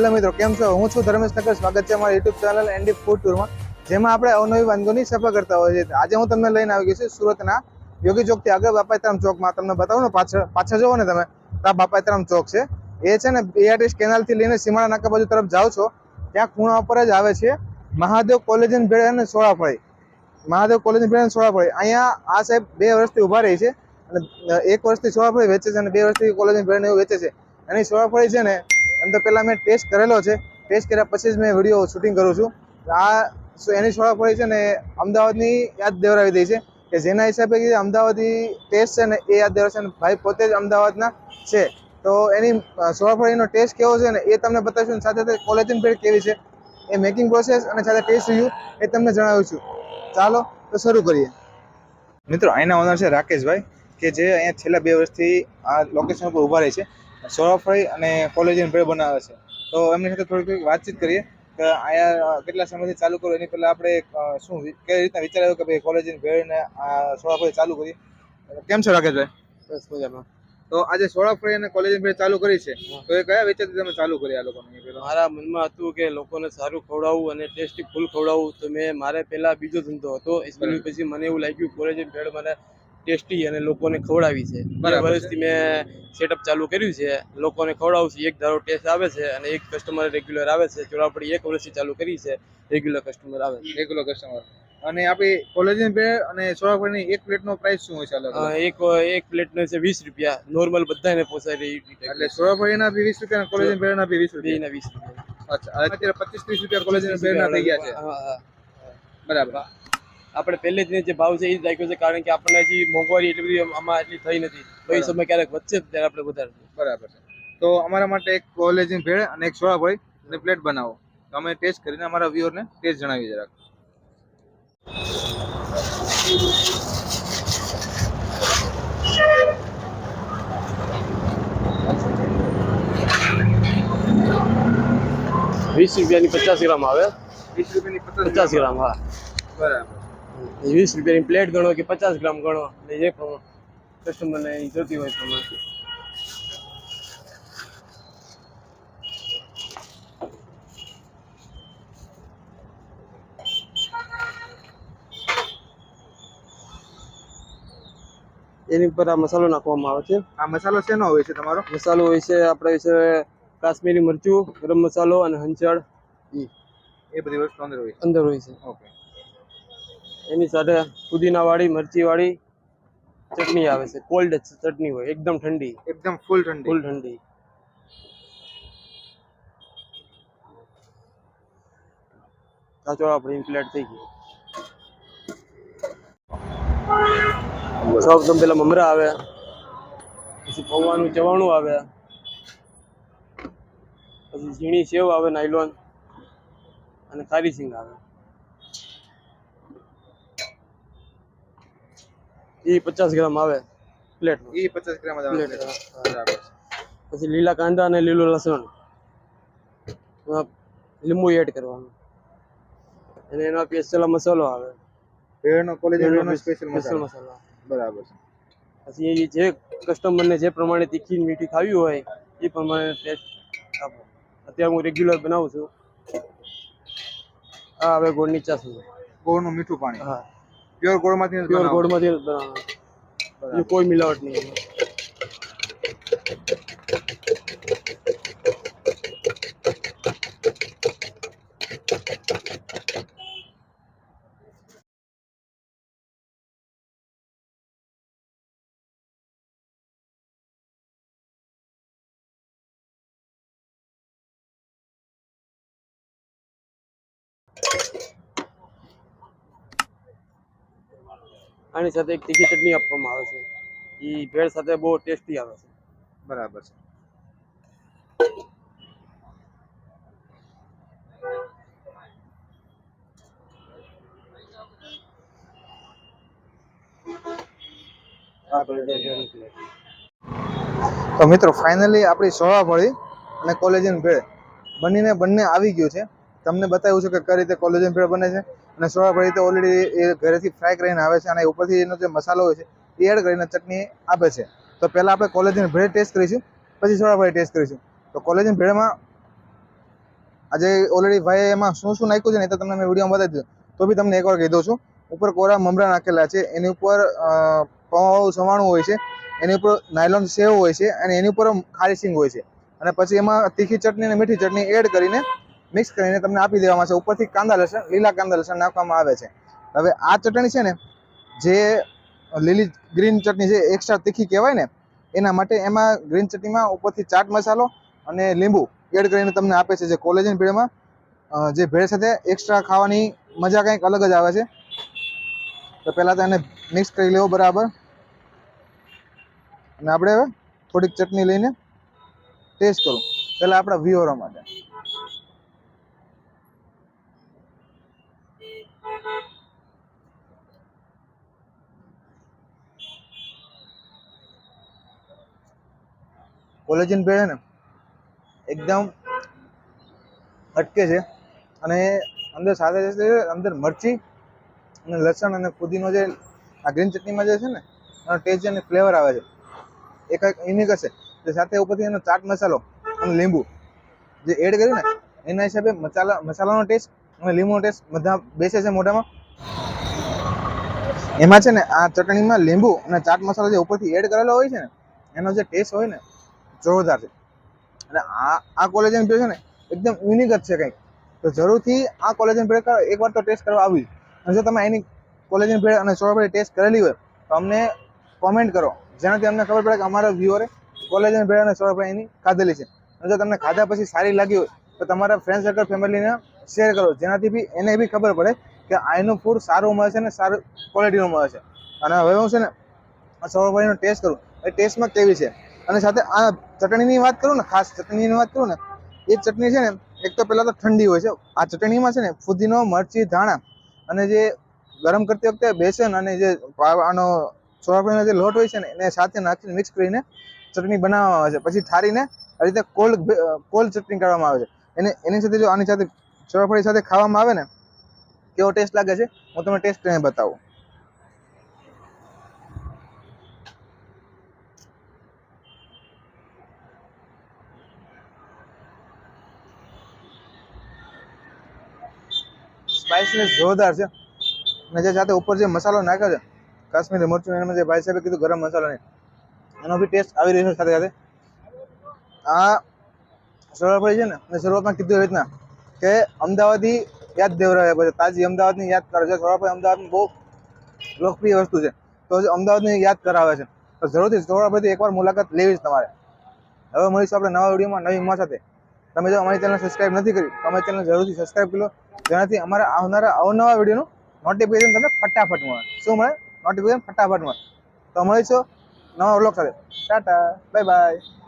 Hello મિત્રો, કેમ છો? હું છું ધર્મેશ નગર સ્વાગત છે અમારા યુટ્યુબ ચેનલ એન્ડી ફૂડ ટૂરમાં જેમાં આપણે અવનવી વાનગીઓની સફર કરતા હોઈએ છીએ. આજે હું તમને લઈને આવી ગયો છું સુરતના યોગી ચોકથી આગળ બાપાઈતરામ ચોકમાં. તમને બતાવું ને, પાછળ પાછળ જુઓ ને તમે આ બાપાઈતરામ ચોક છે. એ છે ને બીઆરટીસ કેનાલથી લઈને સીમાડા નાકા બાજુ તરફ જાઓ છો, ત્યાં ખૂણા ઉપર જ આવે છે મહાદેવ કોલેજ એન્ડ ભેળ અને સોળાફળી. મહાદેવ કોલેજ ભેળ અને સોળાફળી. અહીંયા આ સાહેબ બે વર્ષથી ઊભા રહી છે અને એક વર્ષથી સોળાફળી વેચે છે અને બે વર્ષથી કોલેજ એન્ડ ભેળ એવું વેચે છે. એની સોળાફળી છે ને, એમ તો પહેલાં મેં ટેસ્ટ કરેલો છે. ટેસ્ટ કર્યા પછી જ મેં વીડિયો શૂટિંગ કરું છું. આ એની સોળાફળી છે ને, અમદાવાદની યાદ દેવરાવી દઈ છે કે જેના હિસાબે અમદાવાદી ટેસ્ટ છે ને, એ યાદ દેવરાશે અને ભાઈ પોતે જ અમદાવાદના છે. તો એની સોળાફળીનો ટેસ્ટ કેવો છે ને, એ તમને બતાવીશું અને સાથે સાથે કોલેજન ભેળ કેવી છે, એ મેકિંગ પ્રોસેસ અને સાથે ટેસ્ટ રિવ્યુ એ તમને જણાવું છું. ચાલો, તો શરૂ કરીએ. મિત્રો અહીંના ઓનર છે રાકેશભાઈ, કે જે અહીંયા છેલ્લા બે વર્ષથી આ લોકેશન ઉપર ઊભા રહે છે. સોળાફળી અને કોલેજન ભેળ બનાવે છે. તો એમની સાથે થોડીક થોડીક વાતચીત કરીએ કે અહીંયા કેટલા સમયથી ચાલુ કરો એની પહેલાં આપણે શું કઈ રીતના વિચાર આવ્યો કે ભાઈ કોલેજન ભેળ ને ચાલુ કરીએ? કેમ છો રાકેશભાઈ? બસ મજામાં. તો આજે સોળાફળી અને કોલેજ ભેળ ચાલુ કરી છે. તો એ કયા વિચારથી તમે ચાલુ કરી આ લોકોને મારા મનમાં હતું કે લોકોને સારું ખવડાવવું અને ટેસ્ટી ફૂલ ખવડાવવું તો મેં મારે પહેલા બીજો ધંધો હતો. એસપીવી પછી મને એવું લાગ્યું કોલેજ ભેળ મને ટેસ્ટી અને લોકોને ખવડાવી છે. બે. વર્ષથી મેં સેટઅપ ચાલુ કર્યું છે. લોકોને ખવડાવું છું. એક ધારો ટેસ્ટ આવે છે અને એક કસ્ટમર રેગ્યુલર આવે છે. ચોરાપડી એક વર્ષથી ચાલુ કરી છે. રેગ્યુલર કસ્ટમર આવે છે. એક કસ્ટમર અને આપણી કોલેજની બે અને ચોરાપડીની એક પ્લેટનો પ્રાઇસ શું હોય છે અલગ એક એક પ્લેટનો છે વીસ રૂપિયા. નોર્મલ બધાને પોસાય રહી એટલે ચોરાપડીના બી વીસ રૂપિયા અને કોલેજન ભેળના બી વીસ રૂપિયા. વીસ રૂપિયા. અચ્છા અત્યારે પચીસ ત્રીસ રૂપિયા કોલેજની બેના થઈ ગયા છે. બરાબર. આપણે પહેલેથી જે ભાવ છે એ જ રાખ્યો છે કારણ કે આપણને હજી મોંઘવારી એટલી બધી આમાં એટલી થઈ નથી. તો એ સમય ક્યારેક વધશે ત્યારે આપણે વધારે બરાબર છે. તો અમારા માટે એક કોલેજની ભેળ અને એક સોળાફળી અને પ્લેટ બનાવો. તો અમે ટેસ્ટ કરીને અમારા વ્યુઅરને ટેસ્ટ જણાવી જરાક વીસ રૂપિયાની પચાસ ગ્રામ આવે. વીસ રૂપિયાની પચાસ ગ્રામ હા. બરાબર. વીસ રૂપિયાની પ્લેટ ગણો કે પચાસ ગ્રામ ગણો? એટલે જે પ્રમાણે. કસ્ટમરને જોતી હોય પ્રમાણે. એની ઉપર આ મસાલો નાખવામાં આવે છે. આ મસાલો શેનો હોય છે તમારો? મસાલો હોય છે આપણે છે કાશ્મીરી મરચું ગરમ મસાલો અને હંચળ. ઈ. એ બધી વસ્તુ અંદર હોય અંદર હોય છે. ઓકે. એની સાથે પુદીના વાળી મરચી વાળી ચટણી આવે છે. કોલ્ડ ચટણી હોય એકદમ ઠંડી. એકદમ ફૂલ ઠંડી. ફૂલ ઠંડી. કાચો આપણી પ્લેટ થઈ ગઈ. સૌપ્રથમ પેલા મમરા આવે પછી પૌવાનું ચવાણું આવે પછી ઝીણી સેવ આવે નાયલોન અને ખારી સિંગ આવે. એ પચાસ ગ્રામ આવે. પ્લેટ એ પચાસ ગ્રામ જ આવે. બરાબર પછી લીલા કાંદા અને લીલું લસણ. લીંબુ એડ કરવાનું. અને એનો સ્પેશિયલ મસાલો આવે. ભેળનો કોલેજનો સ્પેશિયલ મસાલો. મસાલો. બરાબર પછી એ જે કસ્ટમરને જે પ્રમાણે તીખી મીઠી ખાવી હોય એ પ્રમાણે ટેસ્ટ આપો. અત્યારે હું રેગ્યુલર બનાવું છું. આ હવે ગોળની ચાસણી ગોળનું મીઠું પાણી. હા. Pure ગોળમાંથી pure. ગોળમાંથી જ બનાવવાનું કોઈ મિલાવટ નહીં. આની સાથે એક તીખી ચટણી આપવામાં આવે છે. એ ભેળ સાથે બહુ ટેસ્ટી આવે છે. બરાબર છે. તો મિત્રો ફાઇનલી આપણી સોળાફળી અને કોલેજન ભેળ બનીને બંને આવી ગયું છે. તમને બતાવ્યું છે કે કઈ રીતે કોલેજન ભેળ બને છે. અને સોળાફળી તો ઓલરેડી એ ઘરેથી ફ્રાય કરીને આવે છે અને ઉપરથી એનો જે મસાલો હોય છે એ એડ કરીને ચટણી આપે છે. તો પહેલાં આપણે કોલેજન ભેળ ટેસ્ટ કરીશું પછી સોળાફળી ટેસ્ટ કરીશું. તો કોલેજીન ભેળમાં આજે ઓલરેડી ભાઈ એમાં શું શું નાખ્યું છે ને તો તમને મેં વિડીયોમાં બતાવી દીધું. તો બી તમને એકવાર કહી દઉં છું. ઉપર કોરા મમરા નાખેલા છે એની ઉપર અ, સવાણું હોય છે એની ઉપર નાયલોન સેવ હોય છે અને એની ઉપર ખારી સિંગ હોય છે. અને પછી એમાં તીખી ચટણી અને મીઠી ચટણી એડ કરીને મિક્સ કરીને તમને આપી દેવામાં છે ઉપરથી કાંદા લસણ, લીલા કાંદા લસણ નાખવામાં આવે છે. હવે આ ચટણી છે ને, જે લીલી ગ્રીન ચટણી છે એક્સ્ટ્રા તીખી કહેવાય ને, એના માટે એમાં ગ્રીન ચટણીમાં ઉપરથી ચાટ મસાલો અને લીંબુ એડ કરીને તમને આપે છે જે કોલેજન ભેળમાં જે ભેળ સાથે એક્સ્ટ્રા ખાવાની મજા કંઈક અલગ જ આવે છે. તો પહેલાં તો એને મિક્સ કરી લેવો બરાબર. અને આપણે હવે થોડીક ચટણી લઈને ટેસ્ટ કરું. પહેલાં આપણા વ્યુઅરો માટે. કોલેજન ભેળ ને, એકદમ હટકે છે. અને અંદર સાથે છે અંદર મરચી અને લસણ અને ફુદીનો જે આ ગ્રીન ચટણીમાં જે છે ને, એનો ટેસ્ટ અને ફ્લેવર આવે છે. એ કંઈક યુનિક હશે. તે સાથે ઉપરથી એનો ચાટ મસાલો અને લીંબુ જે એડ કર્યું ને, એના હિસાબે મસાલા, મસાલાનો ટેસ્ટ અને લીંબુનો ટેસ્ટ બધા બેસે છે મોઢામાં. એમાં છે ને, આ ચટણીમાં લીંબુ અને ચાટ મસાલો જે ઉપરથી એડ કરેલો હોય છે ને, એનો જે ટેસ્ટ હોય ને જોરદાર છે. અને આ આ કોલેજન ભેળ છે ને એકદમ યુનિક જ છે કંઈક. તો જરૂરથી આ કોલેજન ભેળ કરો. એકવાર તો ટેસ્ટ કરવા આવી અને જો તમે એની કોલેજન ભેળ અને ચોળાફળી ટેસ્ટ કરેલી હોય, તો અમને કોમેન્ટ કરો. જેનાથી અમને ખબર પડે કે અમારા વ્યૂઅરે કોલેજન ભેળ અને ચોળાફળી એની ખાધેલી છે. અને જો તમને ખાધા પછી સારી લાગી હોય, તો તમારા ફ્રેન્ડ સર્કલ ફેમિલીને શેર કરો. જેનાથી બી, એને બી ખબર પડે કે આનું ફૂડ સારું મળે છે ને સારું ક્વોલિટીનું મળે છે. અને હવે હું છે ને ચોળાફળીનો ટેસ્ટ કરું. એ ટેસ્ટમાં કેવી છે? અને સાથે આ ચટણીની વાત કરું ને, ખાસ ચટણીની વાત કરું ને, એ ચટણી છે ને, એક તો પહેલાં તો ઠંડી હોય છે. આ ચટણીમાં છે ને, ફુદીનો, મરચી, ધાણા અને જે ગરમ કરતી વખતે બેસન અને જે આનો સોયાબીનનો જે લોટ હોય છે ને, એને સાથે નાખીને મિક્સ કરીને ચટણી બનાવવામાં આવે છે. પછી ઠારીને આ રીતે કોલ્ડ કોલ્ડ ચટણી કાઢવામાં આવે છે. એને, એની સાથે જો આની સાથે ચોળાફળી સાથે ખાવામાં આવે ને, કેવો ટેસ્ટ લાગે છે, હું તમને ટેસ્ટ કરીને બતાવું. સ્પાઇસીનેસ જોરદાર છે. અને જે સાથે ઉપર જે મસાલો નાખ્યો છે, કાશ્મીરી મરચું એમાં જે ભાઈ સાહેબે કીધું ગરમ મસાલો નહીં એનો બી ટેસ્ટ આવી રહ્યો છે સાથે સાથે. આ સરળપડી છે ને, મેં શરૂઆતમાં કીધું એવી રીતના કે અમદાવાદી યાદ દેવરાવે પછી, તાજી અમદાવાદની યાદ કરે છે. સોળાપડી અમદાવાદની બહુ લોકપ્રિય વસ્તુ છે. તો અમદાવાદની યાદ કરાવે છે. તો જરૂરથી સોળાપડીથી એકવાર મુલાકાત લેવી જ તમારે. હવે મળીશું આપણે નવા વિડીયોમાં, નવી ઉમા સાથે. તમે જો અમારી ચેનલ સબસ્ક્રાઇબ નથી કરી, તો અમારી ચેનલ જરૂરથી સબસ્ક્રાઈબ કરી લો. જેનાથી અમારા આવનારા અવનવા વિડીયોનું નોટિફિકેશન તમને ફટાફટ મળે. શું મળે? નોટિફિકેશન ફટાફટ મળે. તો મળીશું નવા વ્લોગ સાથે. ટાટા. Bye bye